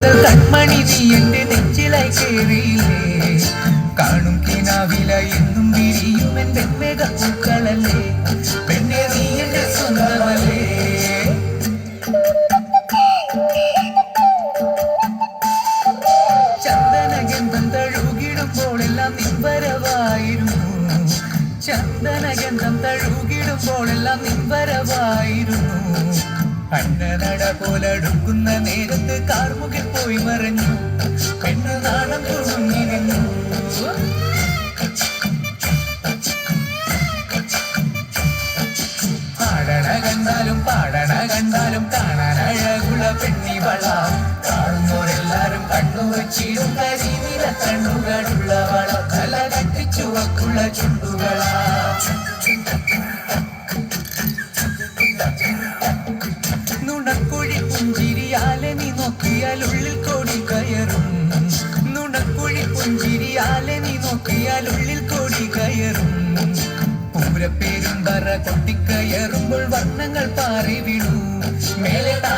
കൺമണി നീ എന്റെ നെഞ്ചിലായി കാണും കിനാവില എന്നും വിരിയും എന്റെ മെഗപ്പൂക്കളല്ലേ പെണ്ണെ നീ എന്റെ ചന്ദനഗന്ധം തഴുകിടുമ്പോഴെല്ലാം നിൻവരവായിരുന്നു. ചന്ദനഗന്ധം തഴുകിടുമ്പോൾ എല്ലാം അന്നനട പോലടുക്കുന്ന നേരത്ത് കാർമുകിൽ പോയി മറഞ്ഞു. പെണ്ണ് നാണം തുണങ്ങി നിന്നു പാടണ കണ്ടാലും പാടണ കണ്ടാലും കാണാൻ അഴകുള്ള പെണ്ണിവള. കാണുന്നവരെല്ലാരും കണ്ണു വെച്ചിടും കരിനില കണ്ണുകളുള്ളവള തല കട്ടിച്ചുവക്കുള്ള ചുണ്ടുകളാ. പുഞ്ചിരിയാലെ നീ നോക്കിയാൽ ഉള്ളിൽ കോടി കയറും. നുണക്കുഴി പുഞ്ചിരിയാലെ നീ നോക്കിയാൽ ഉള്ളിൽ കോടി കയറും. പൂരപ്പേരും പറ കൊട്ടിക്കയറുമ്പോൾ വർണങ്ങൾ പാറി വീണു മേലെ താ